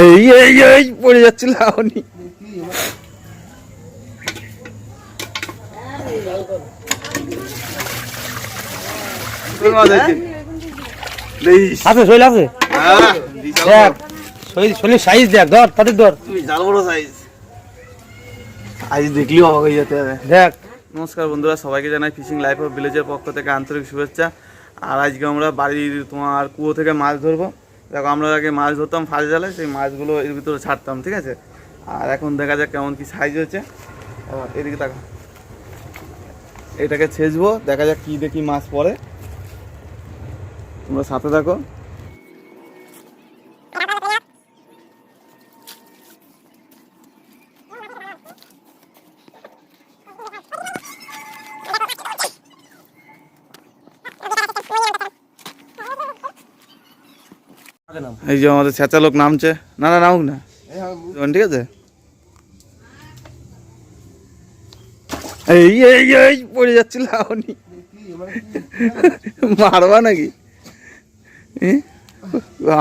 এই এই এই পড়ে যাচ্ছিল আপনি আছে শৈল আছে? দেখ শৈল সাইজ দেখ ধর তাদের ধর। বিশাল বড় সাইজ আজ দেখলি অবাক হয়ে যেতে হবে। দেখ। নমস্কার বন্ধুরা সবাইকে জানাই ফিশিং লাইফ অফ ভিলেজের পক্ষ থেকে আন্তরিক শুভেচ্ছা। আর আজকে আমরা বাড়ির তোমার কুয়ো থেকে মাছ ধরবো। দেখো, আমরা আগে মাছ ধরতাম ফাঁস জালে, সেই মাছগুলো এর ভিতরে ছাড়তাম, ঠিক আছে? আর এখন দেখা যাক কেমন কি সাইজ হচ্ছে এদিকে তাকা এটাকে ছেঁচবো, দেখা যাক কি দেখি মাছ পরে তোমরা সাথে থাকো। এই যে আমাদের চেঁচা লোক নামছে। না না নামুক না। ঠিক আছে? এই এই এই পড়ে যাচ্ছিল আপনি মারবা নাকি?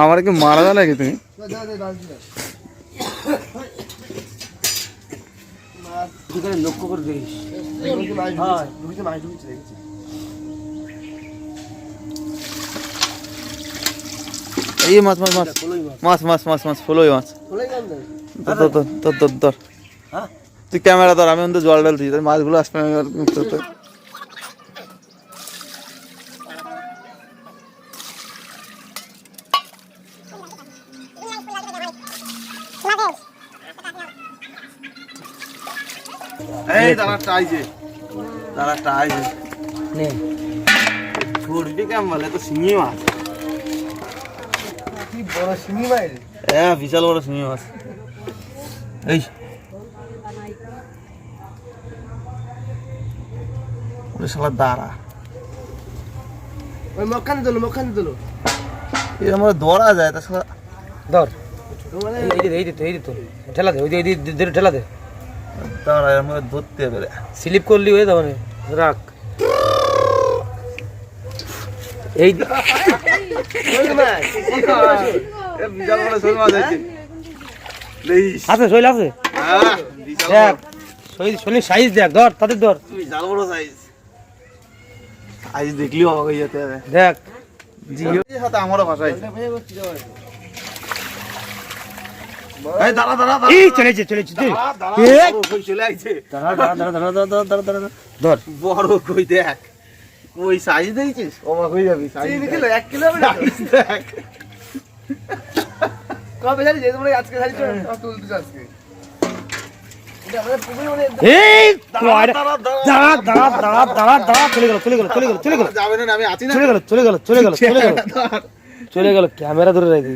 আমার কি মারবা নাকি তুমি? লক্ষ্য করে দেখিস। এই মাছ মাছ মাছ। মাছ। মাছ মাছ মাছ ফলোই মাছ। তোর তোর ধর। হ্যাঁ? তুই ক্যামেরা ধর আমি জল ডাল দিই মাছগুলো আসবে এই তারা টাইজে তারা টাইজে নে। ছড়বি কেমন বলে? তো সিঙ্গি মাছ। বড় শিঙি মাছ হ্যাঁ বিশাল বড় শিঙি মাছ। এই। ওরে শালা দাঁড়া। ওই মখানে দিল মখানে দিল এই আমার ধরা যায় তা শালা ধর। এই এই দে, এই দে এই দে তো। ঠেলা দে ওই দে, ঠেলা দে। দাঁড়া ধরতে হবে রে। স্লিপ করলি হয়ে যাবে রাখ। এই আছে শৈল আছে? দেখ শৈলের সাইজ দেখ ধর তাদের ধর। আজ দেখলি অবাক হয়ে যেতে হবে। দেখ। ধর বড় কই দেখ। ওই সাইজ দিয়েছিস অবাক হয়ে যাবি কিলো কিলো না? কবে জানি যেতে পারে আজকে শাড়ি তুলতে চলে গেল ক্যামেরা ধরে রাখি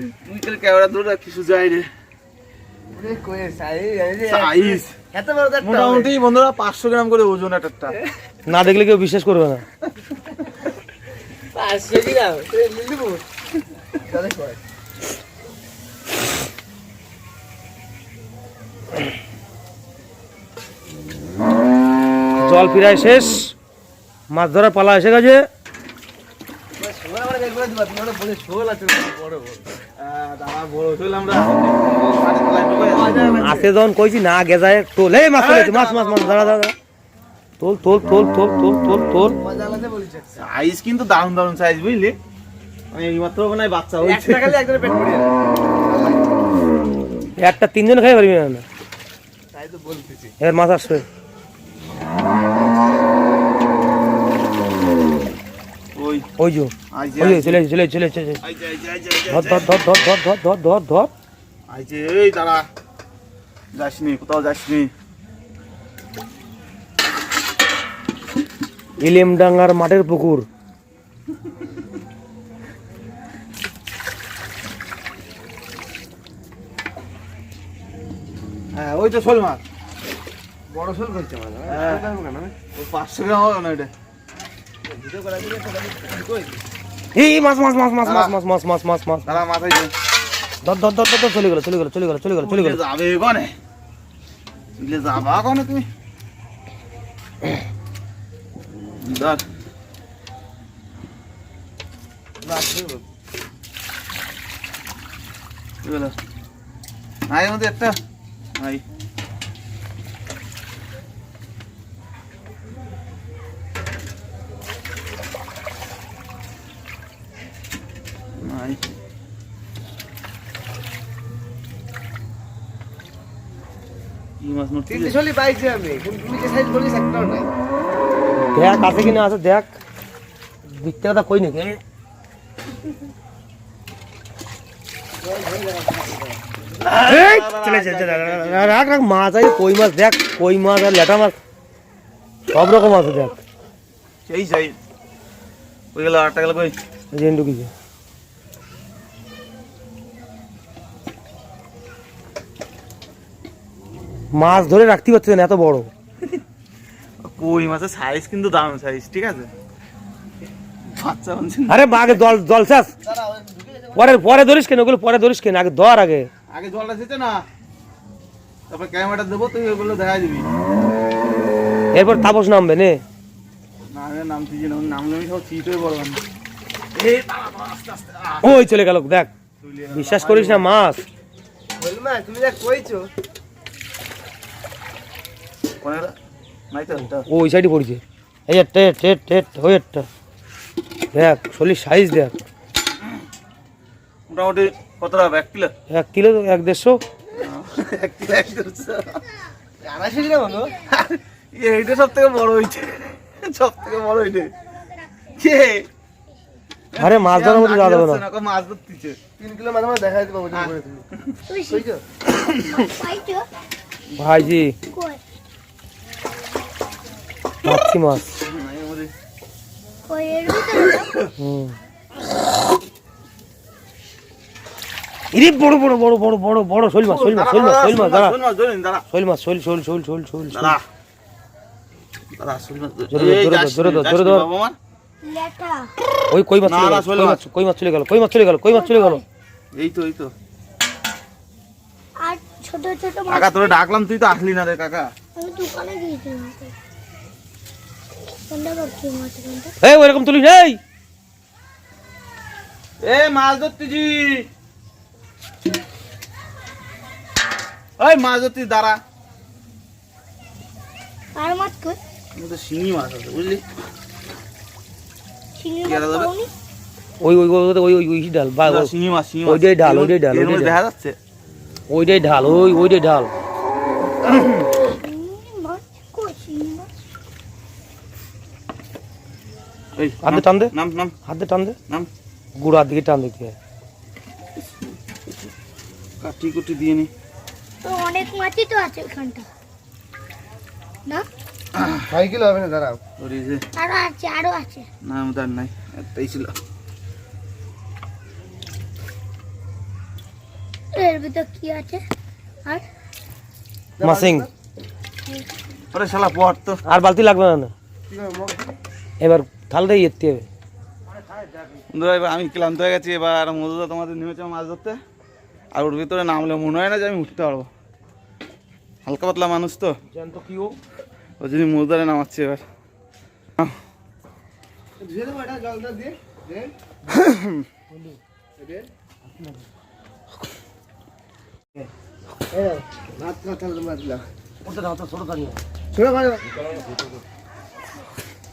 ক্যামেরা ধরে রাখি সুজাই রে মোটামুটি বন্ধুরা পাঁচশো গ্রাম করে ওজন একটা না দেখলে কেউ বিশ্বাস করবে না। জল প্রায় শেষ। মাছ ধরার পালা এসে গেছে। আসে যখন কইছি না গেজায় তোল এই মাছ মাছ মাছ মাছ দাঁড়া দাঁড়া তোল তোল তোল তোল তোল তোল তোল। সাইজ কিন্তু দারুণ দারুণ সাইজ বুঝলি? মানে এইমাত্র মনে হয় বাচ্চা হয়েছে একটা তিনজন খাই পারবি না এবার মাছ আসবে। ওই। ওই যে। ওই চলে চলে চলে চলে ধর ধর ধর ধর ধর ধর ধর ধর। ধর আইছে এই দাঁড়া। যাসনি কোথাও যাসনি। ইলিমডাঙ্গার মাঠের পুকুর। হ্যাঁ ওই তো শোল মাছ। বড় শোল করছে হ্যাঁ। পাঁচশো গ্রাম হবে না এটা এই মাছ মাছ মাছ মাছ মাছ মাছ মাছ মাছ মাছ মাছ। ধর ধর ধর ধর চলে গেল চলে গেল চলে গেল চলে গেল চলে গেল। উঠলে যাবে কনে? যাবা কনে তুমি? ধর কি হলো? নাই মধ্যে একটা নাই নাই কি মাছ তিনটে চলি পাইছি আমি কিন্তু তুমি যে সাইজ বলিস একটাও নাই দেখ আছে কিনা আছে দেখ। বিক্রেতা কই নাকি? চলে চলে চলে, রাখ রাখ মাছ আছে কই মাছ দেখ কই মাছ আর লেটা মাছ সব রকম আছে দেখ। সেই সাইজ ওই গেল আটটা গেল কই? যে ঢুকিছে। মাছ ধরে রাখতে পারছে না এত বড়। কই মাছের সাইজ কিন্তু দারুণ সাইজ ঠিক আছে? আরে আগে জল জল চাষ পরে পরে ধরিস কেন? ওগুলো পরে ধরিস কেন? আগে ধর আগে। আগে জলটা সেচে না। তারপর ক্যামেরাটা দেবো তুই ওগুলো দেখা দিবি। এরপর তাপস নামবে নে। ওই চলে গেল দেখ। বিশ্বাস করিস না মাছ। তুমি যা কইছো। কোনে এটা। ওই সাইডে পড়ছে। এই একটা টেট টেট ওই একটা দেখ শরীর সাইজ দেখ। মোটামুটি কত টাকা এক কিলো? এক কিলো এক দেড়শো। এক কিলো এক দেড়শো। আড়াইশো বলো এইটা সব থেকে বড় হইছে সব থেকে বড় হইছে কে আরে মাছ ধরার মতো যাওয়া যাবে না মাছ ধরতেছে। তিন কিলো মাঝে মাঝে দেখা যেতে পাইছো ভাইজি। কই? মাছি মাছ। ইরে বড় বড় বড় বড় বড় বড় শৈল মাছ শৈল মাছ শৈল মাছ শৈল মাছ দাঁড়া। শোল মাছ শৈল শৈল শৈল শৈল শৈল দাঁড়া। মাছ ওই কই মাছ চলে গেল কই মাছ। মাছ কই মাছ চলে গেল কই মাছ চলে গেল কই মাছ চলে গেল? এই তো এই তো। আর ছোট ছোট কাকা তোরে ডাকলাম তুই তো আসলি না রে কাকা। আমি দোকানে গিয়েছিলাম তো। কোনটা করছি মাছ কোনটা এই ওরকম তুলিস এই! এ মাছ ধরতেছি। ওই মাছ ধরতেছি দাঁড়া। আর মাছ কই? আমি তো শিঙি মাছ আছে বুঝলি? ওই ওই ওই ওই ওই ওই ডাল বা শিঙি মাছ শিঙি মাছ। ওইটাই ঢাল, এর ওইটাই। দেখা যাচ্ছে। ওইটাই ঢাল ওই ওইটাই ঢাল চিংড়ি মাছ কই চিংড়ি মাছ এই হাতে টান দে। নাম নাম। হাতে টান দে নাম। গুড়ার দিকে টান দিতে হয়। কাটি কুটি দিয়ে নি। তো অনেক মাছই তো আছে ওখানটা। না? ছয় কিলো হবে না দাঁড়াও। ওর যে আরও আছে আরও আছে। না আর নাই একটাই ছিল। এর ভিতর কি আছে? আর? মাসিং। ওরে শালা পর তো। আর বালতি লাগবে না? এবার থালটাই এরতে হবে। বন্ধুরা এবার আমি ক্লান্ত হয়ে গেছি এবার মধুদা তোমাদের নেমেছে মাছ ধরতে। আর ওর ভিতরে নামলে মনে হয় না যে আমি উঠতে পারব। হালকা পাতলা মানুষ তো। কি ও? যদি মধুদারে নামাচ্ছে এবার। ধুয়ে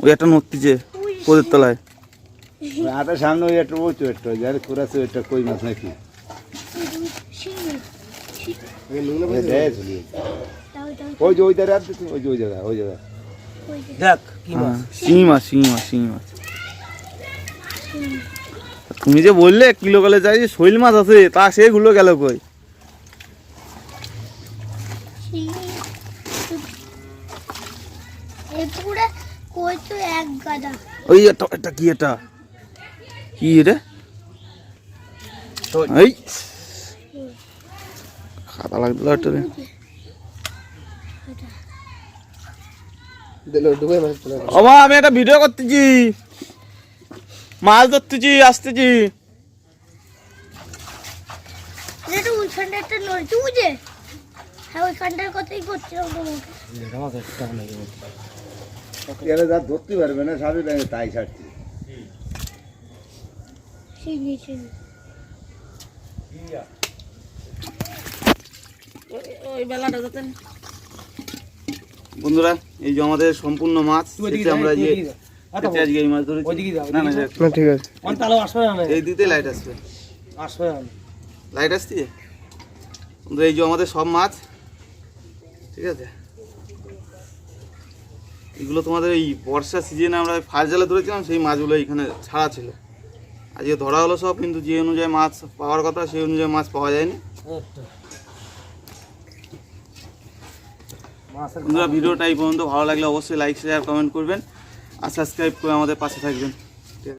ওই একটা নড়তিছে কোদের তলায়? আটা সামনে ওই একটা ওই যার ওইটা কই মাছ নাকি? শিঙি ওই ওই যে ওই ধারে ওই যে ওই জায়গা ওই জায়গা দেখ কি মাছ শিঙি মাছ? শিঙি মাছ শিঙি মাছ তুমি যে বললে কিলো গেলে চাই যে শৈল মাছ আছে তা সেগুলো গেল কই? শিঙি পুরে কই তো এক গাদা। ওই এটা কি কি রে? এই। লাগল রে। আমি একটা ভিডিও করতেছি। মাছ ধরতেছি আসতেছি। হ্যাঁ ওইখানটার কথাই করছিলাম এরা যা ধরতে পারবে না তাই ছাড়ছি। বন্ধুরা এই যে আমাদের সম্পূর্ণ মাছ আমরা যে আজকে এই মাছ ধরেছি। না না ওইদিকে দেখ, না ঠিক আছে। অন তাহলে আসবে না? এই দিতে লাইট আসবে। আসবে লাইট আসছে? এই যে আমাদের সব মাছ ঠিক আছে? এগুলো তোমাদের এই বর্ষা সিজনে আমরা ফার জালে ধরেছিলাম, সেই মাছগুলো এখানে ছাড়া ছিল। আজকে ধরা হলো সব, কিন্তু যে অনুযায়ী মাছ পাওয়ার কথা, সেই অনুযায়ী মাছ পাওয়া যায়নি। বন্ধুরা, ভিডিওটা এই পর্যন্ত। ভালো লাগলে অবশ্যই লাইক শেয়ার কমেন্ট করবেন। আর সাবস্ক্রাইব করে আমাদের পাশে থাকবেন।